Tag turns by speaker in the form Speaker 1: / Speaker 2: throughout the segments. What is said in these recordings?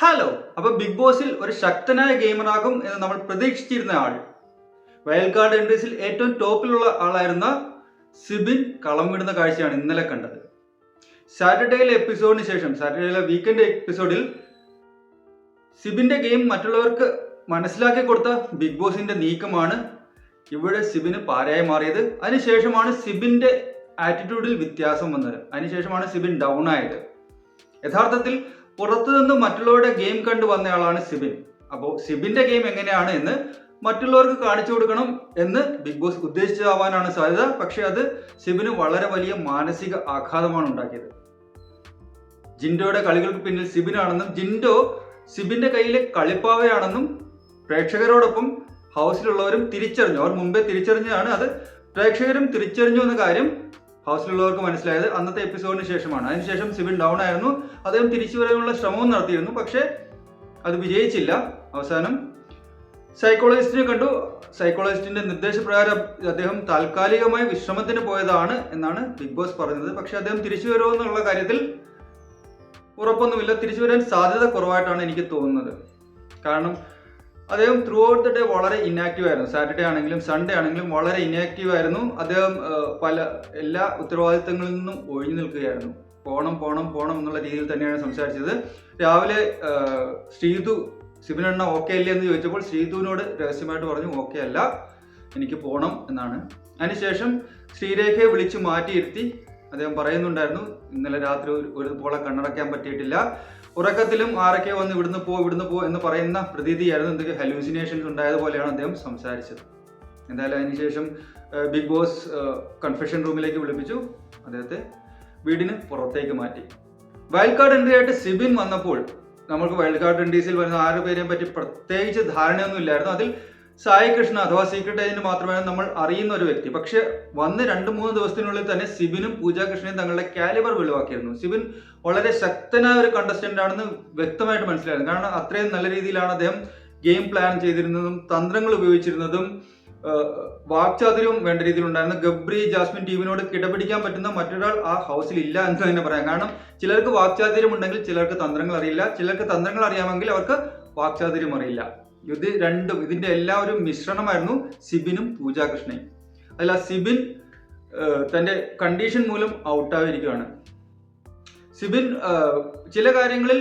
Speaker 1: Hello അപ്പൊ big ബോസിൽ ഒരു ശക്തനായ ഗെയിമറാകും എന്ന് നമ്മൾ പ്രതീക്ഷിച്ചിരുന്ന ആൾ. വൈൽഡ് കാർഡ് എൻട്രീസിൽ ഏറ്റവും ടോപ്പിലുള്ള ആളായിരുന്ന സിബിൻ കളം വിടുന്ന കാഴ്ചയാണ് ഇന്നലെ കണ്ടത്. സാറ്റർഡേയിലെ എപ്പിസോഡിന് ശേഷം സാറ്റർഡേയിലെ വീക്കെൻഡ് എപ്പിസോഡിൽ സിബിന്റെ ഗെയിം മറ്റുള്ളവർക്ക് മനസ്സിലാക്കി കൊടുത്ത ബിഗ് ബോസിന്റെ നീക്കമാണ് ഇവിടെ സിബിന് പാരയായി മാറിയത്. അതിനുശേഷമാണ് സിബിന്റെ ആറ്റിറ്റ്യൂഡിൽ വ്യത്യാസം വന്നത്. അതിനുശേഷമാണ് സിബിൻ ഡൗൺ ആയത്. യഥാർത്ഥത്തിൽ പുറത്തു നിന്ന് മറ്റുള്ളവരുടെ ഗെയിം കണ്ടു വന്നയാളാണ് സിബിൻ. അപ്പോൾ സിബിന്റെ ഗെയിം എങ്ങനെയാണ് എന്ന് മറ്റുള്ളവർക്ക് കാണിച്ചു കൊടുക്കണം എന്ന് ബിഗ് ബോസ് ഉദ്ദേശിച്ചതാവാനാണ് സാധ്യത. പക്ഷെ അത് സിബിന് വളരെ വലിയ മാനസിക ആഘാതമാണ് ഉണ്ടാക്കിയത്. ജിൻഡോയുടെ കളികൾക്ക് പിന്നിൽ സിബിനാണെന്നും ജിൻഡോ സിബിന്റെ കയ്യിലെ കളിപ്പാവയാണെന്നും പ്രേക്ഷകരോടൊപ്പം ഹൗസിലുള്ളവരും തിരിച്ചറിഞ്ഞു. അവർ മുമ്പേ തിരിച്ചറിഞ്ഞതാണ് അത്. പ്രേക്ഷകരും തിരിച്ചറിഞ്ഞു എന്ന കാര്യം ഹൗസിലുള്ളവർക്ക് മനസ്സിലായത് അന്നത്തെ എപ്പിസോഡിന് ശേഷമാണ്. അതിനുശേഷം സിബിൻ ഡൗൺ ആയിരുന്നു. അദ്ദേഹം തിരിച്ചു വരാനുള്ള ശ്രമവും നടത്തിയിരുന്നു. പക്ഷേ അത് വിജയിച്ചില്ല. അവസാനം സൈക്കോളജിസ്റ്റിനെ കണ്ടു. സൈക്കോളജിസ്റ്റിന്റെ നിർദ്ദേശപ്രകാരം അദ്ദേഹം താൽക്കാലികമായി വിശ്രമത്തിന് പോയതാണ് എന്നാണ് ബിഗ് ബോസ് പറഞ്ഞത്. പക്ഷേ അദ്ദേഹം തിരിച്ചു വരുമോ എന്നുള്ള കാര്യത്തിൽ ഉറപ്പൊന്നുമില്ല. തിരിച്ചു വരാൻ സാധ്യത കുറവായിട്ടാണ് എനിക്ക് തോന്നുന്നത്. കാരണം അദ്ദേഹം ത്രൂ ഔട്ട് ദ ഡേ വളരെ ഇനാക്റ്റീവ് ആയിരുന്നു. സാറ്റർഡേ ആണെങ്കിലും സൺഡേ ആണെങ്കിലും വളരെ ഇനാക്റ്റീവ് ആയിരുന്നു. അദ്ദേഹം പല എല്ലാ ഉത്തരവാദിത്തങ്ങളിൽ നിന്നും ഒഴിഞ്ഞു നിൽക്കുകയായിരുന്നു. പോണം പോണം പോണം എന്നുള്ള രീതിയിൽ തന്നെയാണ് സംസാരിച്ചത്. രാവിലെ ശ്രീതു സിബിനെണ്ണ ഓക്കെ അല്ലേ എന്ന് ചോദിച്ചപ്പോൾ ശ്രീതുവിനോട് രഹസ്യമായിട്ട് പറഞ്ഞു ഓക്കെ അല്ല എനിക്ക് പോണം എന്നാണ്. അതിനുശേഷം ശ്രീരേഖയെ വിളിച്ചു മാറ്റിയിരുത്തി. അദ്ദേഹം പറയുന്നുണ്ടായിരുന്നു ഇന്നലെ രാത്രി ഒരു ഒരുപോലെ കണ്ണടക്കാൻ പറ്റിയിട്ടില്ല. ഉറക്കത്തിലും ആരൊക്കെ വന്ന് ഇവിടുന്ന് പോ ഇവിടുന്ന് പോ എന്ന് പറയുന്ന പ്രതീതിയായിരുന്നു എന്തൊക്കെ ഹലൂസിനേഷൻസ് ഉണ്ടായതുപോലെയാണ് അദ്ദേഹം സംസാരിച്ചത്. എന്തായാലും അതിനുശേഷം ബിഗ് ബോസ് കൺഫെഷൻ റൂമിലേക്ക് വിളിപ്പിച്ചു. അദ്ദേഹത്തെ വീടിന് പുറത്തേക്ക് മാറ്റി. വൈൽഡ് കാർഡ് എൻട്രി ആയിട്ട് സിബിൻ വന്നപ്പോൾ നമ്മൾക്ക് വൈൽഡ് കാർഡ് എൻട്രീസിൽ വരുന്ന ആറ് പേരെയും പറ്റി പ്രത്യേകിച്ച് ധാരണയൊന്നും ഇല്ലായിരുന്നു അതിൽ സായി കൃഷ്ണ അഥവാ സീക്രട്ട് ഏജന്റ് മാത്രമാണ് നമ്മൾ അറിയുന്ന ഒരു വ്യക്തി. പക്ഷെ വന്ന് രണ്ട് മൂന്ന് ദിവസത്തിനുള്ളിൽ തന്നെ സിബിനും പൂജ കൃഷ്ണയും തങ്ങളുടെ കാലിബർ വെളിവാക്കിയിരുന്നു. സിബിൻ വളരെ ശക്തനായ ഒരു കണ്ടസ്റ്റന്റ് ആണെന്ന് വ്യക്തമായിട്ട് മനസ്സിലായിരുന്നു. കാരണം അത്രയും നല്ല രീതിയിലാണ് അദ്ദേഹം ഗെയിം പ്ലാൻ ചെയ്തിരുന്നതും തന്ത്രങ്ങൾ ഉപയോഗിച്ചിരുന്നതും വാക്ചാതുര്യവും വേണ്ട രീതിയിൽ ഉണ്ടായിരുന്നു ഗബ്രി ജാസ്മിൻ ടീമിനോട് കിടപിടിക്കാൻ പറ്റുന്ന മറ്റൊരാൾ ആ ഹൗസിൽ ഇല്ല എന്ന് തന്നെ പറയാം. കാരണം ചിലർക്ക് വാക്ചാതുര്യം ഉണ്ടെങ്കിൽ ചിലർക്ക് തന്ത്രങ്ങൾ അറിയില്ല. ചിലർക്ക് തന്ത്രങ്ങൾ അറിയാമെങ്കിൽ അവർക്ക് വാക്ചാതുര്യം അറിയില്ല. ഇത് രണ്ടും ഇതിന്റെ എല്ലാ ഒരു മിശ്രണമായിരുന്നു സിബിനും പൂജാകൃഷ്ണയും. അതിൽ ആ സിബിൻ തന്റെ കണ്ടീഷൻ മൂലം ഔട്ടായിരിക്കുകയാണ് സിബിൻ ചില കാര്യങ്ങളിൽ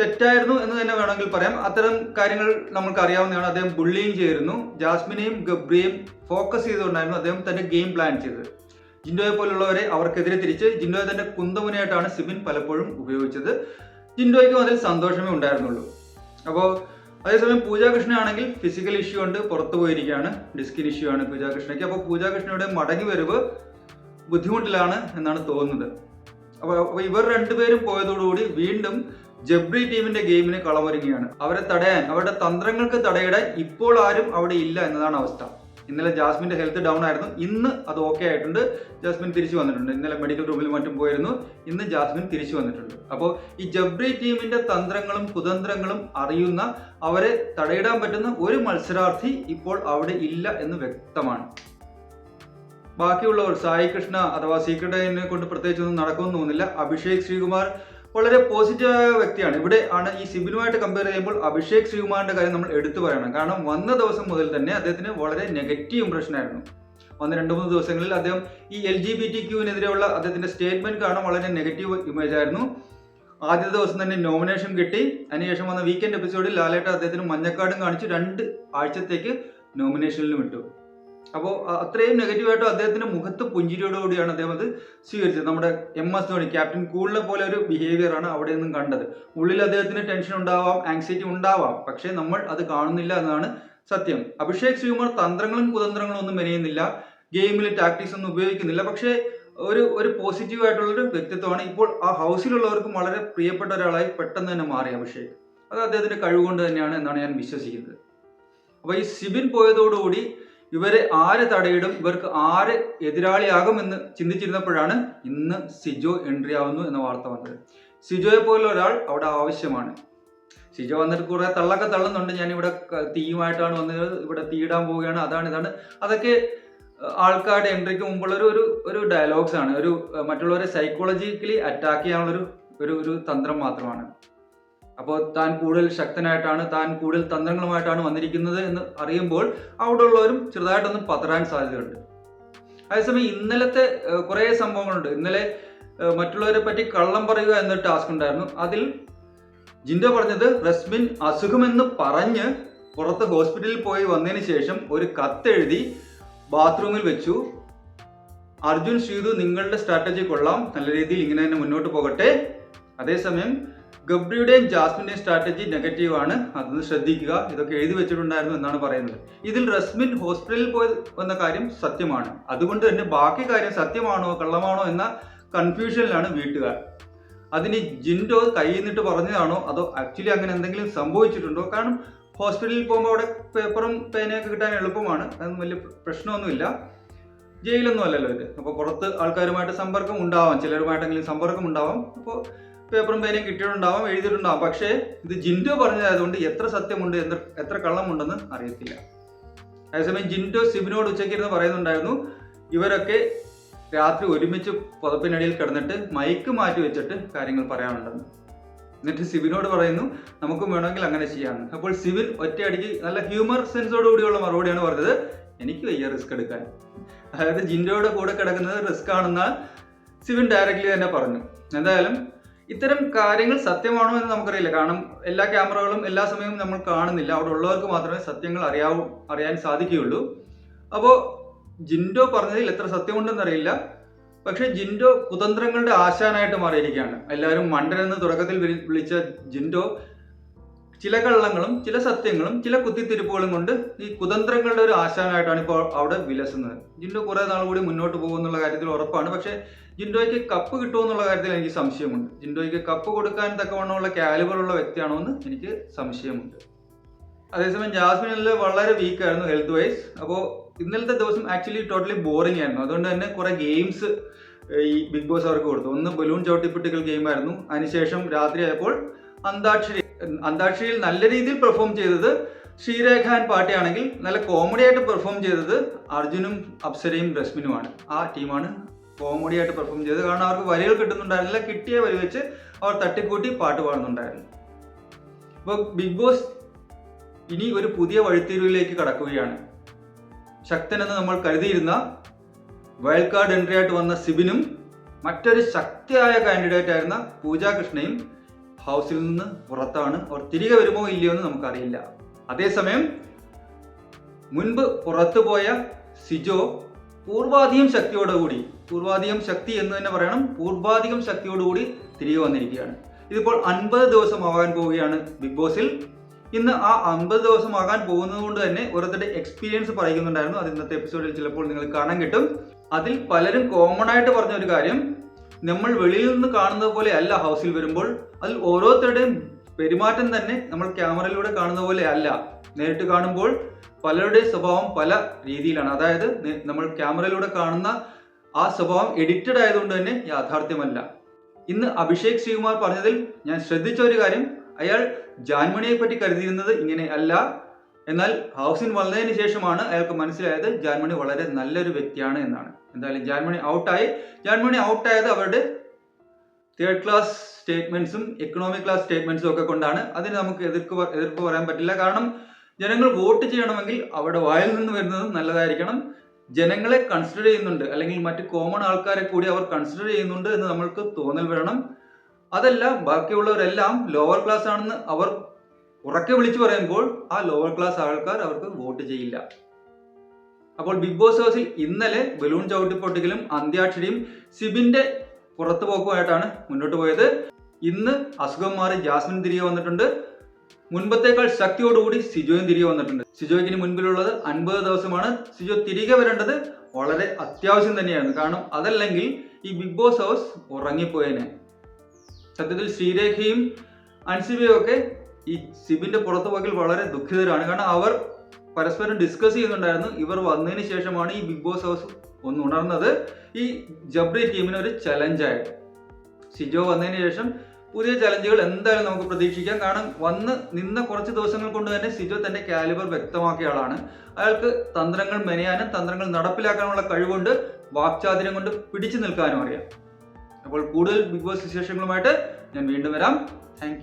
Speaker 1: തെറ്റായിരുന്നു എന്ന് തന്നെ വേണമെങ്കിൽ പറയാം. അത്തരം കാര്യങ്ങൾ നമുക്ക് അറിയാവുന്നതാണ്. അദ്ദേഹം ബുള്ളിയും ചെയ്തിരുന്നു. ജാസ്മിനെയും ഗബ്രിയെയും ഫോക്കസ് ചെയ്തുകൊണ്ടായിരുന്നു അദ്ദേഹം തന്റെ ഗെയിം പ്ലാൻ ചെയ്തത്. ജിൻഡോയെ പോലുള്ളവരെ അവർക്കെതിരെ തിരിച്ച് ജിൻഡോയെ തന്റെ കുന്തമുനയായിട്ടാണ് സിബിൻ പലപ്പോഴും ഉപയോഗിച്ചത്. ജിൻഡോയ്ക്കും അതിൽ സന്തോഷമേ ഉണ്ടായിരുന്നുള്ളൂ. അപ്പോൾ അതേസമയം പൂജാകൃഷ്ണ ആണെങ്കിൽ ഫിസിക്കൽ ഇഷ്യൂ ഉണ്ട് പുറത്തു പോയിരിക്കുകയാണ്. ഡിസ്കിൻ ഇഷ്യൂ ആണ് പൂജാകൃഷ്ണയ്ക്ക്. അപ്പോൾ പൂജാകൃഷ്ണയുടെ മടങ്ങി വരവ് ബുദ്ധിമുട്ടിലാണ് എന്നാണ് തോന്നുന്നത്. അപ്പോൾ അപ്പോൾ ഇവർ രണ്ടുപേരും പോയതോടുകൂടി വീണ്ടും ജബ്രി ടീമിന്റെ ഗെയിമിന് കളമൊരുങ്ങുകയാണ്. അവരെ തടയാൻ അവരുടെ തന്ത്രങ്ങൾക്ക് തടയിടാൻ ഇപ്പോൾ ആരും അവിടെ ഇല്ല എന്നതാണ് അവസ്ഥ. ഇന്നലെ ജാസ്മിന്റെ ഹെൽത്ത് ഡൗൺ ആയിരുന്നു. ഇന്ന് അത് ഓക്കെ ആയിട്ടുണ്ട്. ജാസ്മിൻ തിരിച്ചു വന്നിട്ടുണ്ട്. ഇന്നലെ മെഡിക്കൽ റൂമിൽ മറ്റും പോയിരുന്നു. ഇന്ന് ജാസ്മിൻ തിരിച്ചു വന്നിട്ടുണ്ട്. അപ്പോൾ ഈ ജബ്രി ടീമിന്റെ തന്ത്രങ്ങളും കുതന്ത്രങ്ങളും അറിയുന്ന അവരെ തടയിടാൻ പറ്റുന്ന ഒരു മത്സരാർത്ഥി ഇപ്പോൾ അവിടെ ഇല്ല എന്ന് വ്യക്തമാണ്. ബാക്കിയുള്ളവർ സായി കൃഷ്ണ അഥവാ സീക്രട്ട് കൊണ്ട് പ്രത്യേകിച്ചൊന്നും നടക്കുമെന്ന് തോന്നുന്നില്ല. അഭിഷേക് ശ്രീകുമാർ വളരെ പോസിറ്റീവായ വ്യക്തിയാണ്. ഇവിടെ ആണ് ഈ സിബിനുമായിട്ട് കമ്പയർ ചെയ്യുമ്പോൾ അഭിഷേക് ശ്രീകുമാറിന്റെ കാര്യം നമ്മൾ എടുത്തു പറയണം. കാരണം വന്ന ദിവസം മുതൽ തന്നെ അദ്ദേഹത്തിന് വളരെ നെഗറ്റീവ് ഇംപ്രഷൻ ആയിരുന്നു. വന്ന രണ്ട് മൂന്ന് ദിവസങ്ങളിൽ അദ്ദേഹം ഈ എൽ ജി ബി ടി ക്യൂവിനെതിരെയുള്ള അദ്ദേഹത്തിന്റെ സ്റ്റേറ്റ്മെന്റ് കാരണം വളരെ നെഗറ്റീവ് ഇമേജ് ആയിരുന്നു. ആദ്യത്തെ ദിവസം തന്നെ നോമിനേഷൻ കിട്ടി. അതിനുശേഷം വന്ന വീക്കെൻഡ് എപ്പിസോഡിൽ ലാലേട്ട അദ്ദേഹത്തിന് മഞ്ഞക്കാടും കാണിച്ച്. രണ്ട് ആഴ്ചത്തേക്ക് നോമിനേഷനിലും വിട്ടു അപ്പോൾ അത്രയും നെഗറ്റീവായിട്ടും അദ്ദേഹത്തിന്റെ മുഖത്ത് പുഞ്ചിരിയോടുകൂടിയാണ് അദ്ദേഹം അത് സ്വീകരിച്ചത്. നമ്മുടെ എം എസ് ധോണി ക്യാപ്റ്റൻ കൂളിനെ പോലെ ഒരു ബിഹേവിയർ ആണ് അവിടെ നിന്നും കണ്ടത്. ഉള്ളിൽ അദ്ദേഹത്തിന് ടെൻഷൻ ഉണ്ടാവാം ആങ്സൈറ്റി ഉണ്ടാവാം. പക്ഷേ നമ്മൾ അത് കാണുന്നില്ല എന്നാണ് സത്യം. അഭിഷേക് ശ്രീകുമാർ തന്ത്രങ്ങളും കുതന്ത്രങ്ങളും ഒന്നും മെനയുന്നില്ല. ഗെയിമിൽ ടാക്ടിക്സ് ഒന്നും ഉപയോഗിക്കുന്നില്ല. പക്ഷേ ഒരു ഒരു പോസിറ്റീവ് ആയിട്ടുള്ളൊരു വ്യക്തിത്വമാണ്. ഇപ്പോൾ ആ ഹൗസിലുള്ളവർക്കും വളരെ പ്രിയപ്പെട്ട ഒരാളായി പെട്ടെന്ന് തന്നെ മാറി അഭിഷേക്. അത് അദ്ദേഹത്തിന്റെ കഴിവുകൊണ്ട് തന്നെയാണ് എന്നാണ് ഞാൻ വിശ്വസിക്കുന്നത്. അപ്പോൾ ഈ സിബിൻ പോയതോടുകൂടി ഇവരെ ആര് തടയിടും? ഇവർക്ക് ആര് എതിരാളിയാകുമെന്ന് ചിന്തിച്ചിരുന്നപ്പോഴാണ് ഇന്ന് സിജോ എൻട്രി ആവുന്നു എന്ന വാർത്ത വന്നത്. സിജോയെ പോലുള്ള ഒരാൾ അവിടെ ആവശ്യമാണ്. സിജോ വന്നിട്ട് കുറെ തള്ളൊക്കെ തള്ളുന്നുണ്ട്. ഞാൻ ഇവിടെ തീയുമായിട്ടാണ് വന്നത്. ഇവിടെ തീയിടാൻ പോവുകയാണ്. അതാണ് ഇതാണ്. അതൊക്കെ ആൾക്കാരുടെ എൻട്രിക്ക് മുമ്പുള്ള ഒരു ഒരു ഡയലോഗ്സ് ആണ്. ഒരു മറ്റുള്ളവരെ സൈക്കോളജിക്കലി അറ്റാക്ക് ചെയ്യാനുള്ള ഒരു ഒരു ഒരു തന്ത്രം മാത്രമാണ്. അപ്പോൾ താൻ കൂടുതൽ ശക്തനായിട്ടാണ് താൻ കൂടുതൽ തന്ത്രങ്ങളുമായിട്ടാണ് വന്നിരിക്കുന്നത് എന്ന് അറിയുമ്പോൾ അവിടെ ഉള്ളവരും ചെറുതായിട്ടൊന്ന് പതറാൻ സാധ്യതയുണ്ട്. അതേസമയം ഇന്നലത്തെ കുറേ സംഭവങ്ങളുണ്ട്. ഇന്നലെ മറ്റുള്ളവരെ പറ്റി കള്ളം പറയുക എന്ന ടാസ്ക് ഉണ്ടായിരുന്നു. അതിൽ ജിൻഡോ പറഞ്ഞത് റസ്മിൻ അസുഖമെന്ന് പറഞ്ഞ് പുറത്ത് ഹോസ്പിറ്റലിൽ പോയി വന്നതിന് ശേഷം ഒരു കത്തെഴുതി ബാത്റൂമിൽ വെച്ചു. അർജുൻ ശ്രീതു നിങ്ങളുടെ സ്ട്രാറ്റജി കൊള്ളാം. നല്ല രീതിയിൽ ഇങ്ങനെ തന്നെ മുന്നോട്ട് പോകട്ടെ. അതേസമയം ഗബ്രിയുടെയും ജാസ്മിന്റെയും സ്ട്രാറ്റജി നെഗറ്റീവ് ആണ്. അതൊന്ന് ശ്രദ്ധിക്കുക. ഇതൊക്കെ എഴുതി വെച്ചിട്ടുണ്ടായിരുന്നു എന്നാണ് പറയുന്നത്. ഇതിൽ റസ്മിൻ ഹോസ്പിറ്റലിൽ പോയി വന്ന കാര്യം സത്യമാണ്. അതുകൊണ്ട് തന്നെ ബാക്കി കാര്യം സത്യമാണോ കള്ളമാണോ എന്ന കൺഫ്യൂഷനിലാണ് വീട്ടുകാർ. അതിന് ജിൻഡോ കയ്യിൽ നിന്നിട്ട് പറഞ്ഞതാണോ അതോ ആക്ച്വലി അങ്ങനെ എന്തെങ്കിലും സംഭവിച്ചിട്ടുണ്ടോ? കാരണം ഹോസ്പിറ്റലിൽ പോകുമ്പോൾ അവിടെ പേപ്പറും പേനയൊക്കെ കിട്ടാൻ എളുപ്പമാണ്. അതൊന്നും വലിയ പ്രശ്നമൊന്നുമില്ല. ജയിലൊന്നും അല്ലല്ലോ ഇത്. അപ്പോൾ പുറത്ത് ആൾക്കാരുമായിട്ട് സമ്പർക്കം ഉണ്ടാവാം. ചിലരുമായിട്ടെങ്കിലും സമ്പർക്കം ഉണ്ടാവാം. അപ്പോൾ പേപ്പറും പേനയും കിട്ടിയിട്ടുണ്ടാവാം എഴുതിയിട്ടുണ്ടാവാം. പക്ഷേ ഇത് ജിൻഡോ പറഞ്ഞതായതുകൊണ്ട് എത്ര സത്യമുണ്ട് എത്ര എത്ര കള്ളമുണ്ടെന്ന് അറിയത്തില്ല. അതേസമയം ജിൻഡോ സിബിനോട് ഉച്ചയ്ക്കിരുന്ന് പറയുന്നുണ്ടായിരുന്നു ഇവരൊക്കെ രാത്രി ഒരുമിച്ച് പുതപ്പിനടിയിൽ കിടന്നിട്ട് മൈക്ക് മാറ്റി വെച്ചിട്ട് കാര്യങ്ങൾ പറയാനുണ്ടെന്ന്. എന്നിട്ട് സിബിനോട് പറയുന്നു നമുക്കും വേണമെങ്കിൽ അങ്ങനെ ചെയ്യാമെന്ന് അപ്പോൾ സിബിൻ ഒറ്റയടിക്ക് നല്ല ഹ്യൂമർ സെൻസോട് കൂടിയുള്ള മറുപടിയാണ് പറഞ്ഞത് എനിക്ക് വയ്യ റിസ്ക് എടുക്കാൻ. അതായത് ജിൻഡോയുടെ കൂടെ കിടക്കുന്നത് റിസ്ക് ആണെന്നാൽ സിബിൻ ഡയറക്റ്റ്ലി തന്നെ പറഞ്ഞു. എന്തായാലും ഇത്തരം കാര്യങ്ങൾ സത്യമാണോ എന്ന് നമുക്കറിയില്ല. കാരണം എല്ലാ ക്യാമറകളും എല്ലാ സമയവും നമ്മൾ കാണുന്നില്ല. അവിടെ ഉള്ളവർക്ക് മാത്രമേ സത്യങ്ങൾ അറിയാവൂ അറിയാൻ സാധിക്കുകയുള്ളൂ. അപ്പോൾ ജിൻഡോ പറഞ്ഞതിൽ എത്ര സത്യമുണ്ടെന്ന് അറിയില്ല. പക്ഷേ ജിൻഡോ കുതന്ത്രങ്ങളുടെ ആശാനായിട്ട് മാറിയിരിക്കുകയാണ്. എല്ലാവരും മണ്ടൻ എന്ന് തുടക്കത്തിൽ വിളി- വിളിച്ച ജിൻഡോ ചില കള്ളങ്ങളും ചില സത്യങ്ങളും ചില കുത്തിത്തിരിപ്പുകളും കൊണ്ട് ഈ കുതന്ത്രങ്ങളുടെ ഒരു ആശാനായിട്ടാണ് ഇപ്പോൾ അവിടെ വിലസുന്നത്. ജിൻഡോ കുറെ നാൾ കൂടി മുന്നോട്ട് പോകുമെന്നുള്ള കാര്യത്തിൽ ഉറപ്പാണ്. പക്ഷേ ജിൻഡോയ്ക്ക് കപ്പ് കിട്ടുമെന്നുള്ള കാര്യത്തിൽ എനിക്ക് സംശയമുണ്ട്. ജിൻഡോയ്ക്ക് കപ്പ് കൊടുക്കാൻ തക്കവണ്ണമുള്ള കാലിബറുള്ള വ്യക്തിയാണോ എന്ന് എനിക്ക് സംശയമുണ്ട്. അതേസമയം ജാസ്മിനിൽ വളരെ വീക്കായിരുന്നു ഹെൽത്ത് വൈസ് അപ്പോൾ ഇന്നലത്തെ ദിവസം ആക്ച്വലി ടോട്ടലി ബോറിംഗ് ആയിരുന്നു. അതുകൊണ്ട് തന്നെ കുറേ ഗെയിംസ് ഈ ബിഗ് ബോസ് അവർക്ക് കൊടുത്തു. ഒന്ന് ബലൂൺ ചവിട്ടിപ്പിട്ടിക്കൽ ഗെയിമായിരുന്നു അതിനുശേഷം രാത്രി ആയപ്പോൾ അന്താക്ഷരി അന്താക്ഷരിയിൽ നല്ല രീതിയിൽ പെർഫോം ചെയ്തത് ശ്രീരേഖ ആൻഡ് പാട്ടിയാണെങ്കിൽ നല്ല കോമഡി ആയിട്ട് പെർഫോം ചെയ്തത് അർജുനും അപ്സരയും രശ്മിനുമാണ്. ആ ടീമാണ് കോമഡി ആയിട്ട് പെർഫോം ചെയ്തത് കാരണം അവർക്ക് വരികൾ കിട്ടുന്നുണ്ടായിരുന്നില്ല. കിട്ടിയ വരി വെച്ച് അവർ തട്ടിക്കൂട്ടി പാട്ട് പാടുന്നുണ്ടായിരുന്നു. ഇപ്പോൾ ബിഗ് ബോസ് ഇനി ഒരു പുതിയ വഴിത്തിരിവിലേക്ക് കടക്കുകയാണ്. ശക്തനെന്ന് നമ്മൾ കരുതിയിരുന്ന വൈൽഡ് കാർഡ് എൻട്രി ആയിട്ട് വന്ന സിബിനും മറ്റൊരു ശക്തിയായ കാൻഡിഡേറ്റ് ആയിരുന്ന പൂജ കൃഷ്ണയും ഹൗസിൽ നിന്ന് പുറത്താണ്. അവർ തിരികെ വരുമോ ഇല്ലയോ എന്ന് നമുക്കറിയില്ല. അതേസമയം മുൻപ് പുറത്തുപോയ സിജോ പൂർവാധികം ശക്തിയോടുകൂടി പൂർവാധികം ശക്തി എന്ന് തന്നെ പറയണം. പൂർവാധികം ശക്തിയോടുകൂടി തിരികെ വന്നിരിക്കുകയാണ്. ഇതിപ്പോൾ അൻപത് ദിവസമാകാൻ പോവുകയാണ് ബിഗ് ബോസിൽ. ഇന്ന് ആ അമ്പത് ദിവസമാകാൻ പോകുന്നത് കൊണ്ട് തന്നെ ഓരോരുത്തരുടെ എക്സ്പീരിയൻസ് പറയുന്നുണ്ടായിരുന്നു. അത് ഇന്നത്തെ എപ്പിസോഡിൽ ചിലപ്പോൾ നിങ്ങൾ കാണാൻ കിട്ടും. അതിൽ പലരും കോമൺ ആയിട്ട് പറഞ്ഞ ഒരു കാര്യം നമ്മൾ വെളിയിൽ നിന്ന് കാണുന്നത് പോലെ അല്ല ഹൗസിൽ വരുമ്പോൾ. അതിൽ ഓരോരുത്തരുടെയും പെരുമാറ്റം തന്നെ നമ്മൾ ക്യാമറയിലൂടെ കാണുന്ന പോലെ അല്ല. നേരിട്ട് കാണുമ്പോൾ പലരുടെ സ്വഭാവം പല രീതിയിലാണ്. അതായത് നമ്മൾ ക്യാമറയിലൂടെ കാണുന്ന ആ സ്വഭാവം എഡിറ്റഡ് ആയതുകൊണ്ട് തന്നെ യാഥാർത്ഥ്യമല്ല. ഇന്ന് അഭിഷേക് ശ്രീകുമാർ പറഞ്ഞതിൽ ഞാൻ ശ്രദ്ധിച്ച ഒരു കാര്യം അയാൾ ജാൻമണിയെ പറ്റി കരുതിയിരുന്നത് ഇങ്ങനെ അല്ല. എന്നാൽ ഹൗസിൻ വന്നതിന് ശേഷമാണ് അയാൾക്ക് മനസ്സിലായത് ജാൻമണി വളരെ നല്ലൊരു വ്യക്തിയാണ് എന്നാണ്. എന്തായാലും ജാൻമണി ഔട്ടായി ജാൻമണി ഔട്ടായത് അവരുടെ തേർഡ് ക്ലാസ് സ്റ്റേറ്റ്മെന്റ്സും എക്കണോമിക് ക്ലാസ് സ്റ്റേറ്റ്മെന്റ്സും ഒക്കെ കൊണ്ടാണ്. അതിന് നമുക്ക് എതിർപ്പ് എതിർപ്പ് പറയാൻ പറ്റില്ല. കാരണം ജനങ്ങൾ വോട്ട് ചെയ്യണമെങ്കിൽ അവിടെ വായിൽ നിന്ന് വരുന്നത് നല്ലതായിരിക്കണം. ജനങ്ങളെ കൺസിഡർ ചെയ്യുന്നുണ്ട്. അല്ലെങ്കിൽ മറ്റ് കോമൺ ആൾക്കാരെ കൂടി അവർ കൺസിഡർ ചെയ്യുന്നുണ്ട് എന്ന് നമ്മൾക്ക് തോന്നൽ വേണം. അതല്ല ബാക്കിയുള്ളവരെല്ലാം ലോവർ ക്ലാസ് ആണെന്ന് അവർ ഉറക്കെ വിളിച്ചു പറയുമ്പോൾ ആ ലോവർ ക്ലാസ് ആൾക്കാർ അവർക്ക് വോട്ട് ചെയ്യില്ല. അപ്പോൾ ബിഗ് ബോസ് ഹൗസിൽ ഇന്നലെ ബലൂൺ ചവിട്ടിപ്പൊട്ടിക്കലും അന്ത്യാക്ഷരിയും സിബിന്റെ പുറത്തുപോക്കുമായിട്ടാണ് മുന്നോട്ട് പോയത്. ഇന്ന് അസുഖം മാറി ജാസ്മിൻ തിരികെ വന്നിട്ടുണ്ട്. മുൻപത്തേക്കാൾ ശക്തിയോടുകൂടി സിജോയും തിരികെ വന്നിട്ടുണ്ട്. സിജോയ്ക്ക് ഇനി മുൻപിലുള്ളത് അൻപത് ദിവസമാണ്. സിജോ തിരികെ വരേണ്ടത് വളരെ അത്യാവശ്യം തന്നെയാണ്. കാരണം അതല്ലെങ്കിൽ ഈ ബിഗ് ബോസ് ഹൗസ് ഉറങ്ങിപ്പോയേനെ. സത്യത്തിൽ ശ്രീരേഖയും അൻസിബിയും ഒക്കെ ഈ സിബിന്റെ പുറത്തു പോക്കിൽ വളരെ ദുഃഖിതരാണ്. കാരണം അവർ പരസ്പരം ഡിസ്കസ് ചെയ്യുന്നുണ്ടായിരുന്നു. ഇവർ വന്നതിന് ശേഷമാണ് ഈ ബിഗ് ബോസ് ഹൗസ് ഒന്ന് ഉണർന്നത്. ഈ ജബ്രി ടീമിന് ഒരു ചലഞ്ചായിട്ട് സിജോ വന്നതിന് ശേഷം പുതിയ ചലഞ്ചുകൾ എന്തായാലും നമുക്ക് പ്രതീക്ഷിക്കാം. കാരണം വന്ന് നിന്ന കുറച്ച് ദിവസങ്ങൾ കൊണ്ട് തന്നെ സിജോ തന്റെ കാലിബർ വ്യക്തമാക്കിയ ആളാണ്. അയാൾക്ക് തന്ത്രങ്ങൾ മെനയാനും തന്ത്രങ്ങൾ നടപ്പിലാക്കാനുള്ള കഴിവുണ്ട്. വാക്ചാതിരം കൊണ്ട് പിടിച്ചു നിൽക്കാനും അറിയാം. അപ്പോൾ കൂടുതൽ ബിഗ് ബോസ് വിശേഷങ്ങളുമായിട്ട് ഞാൻ വീണ്ടും വരാം. താങ്ക്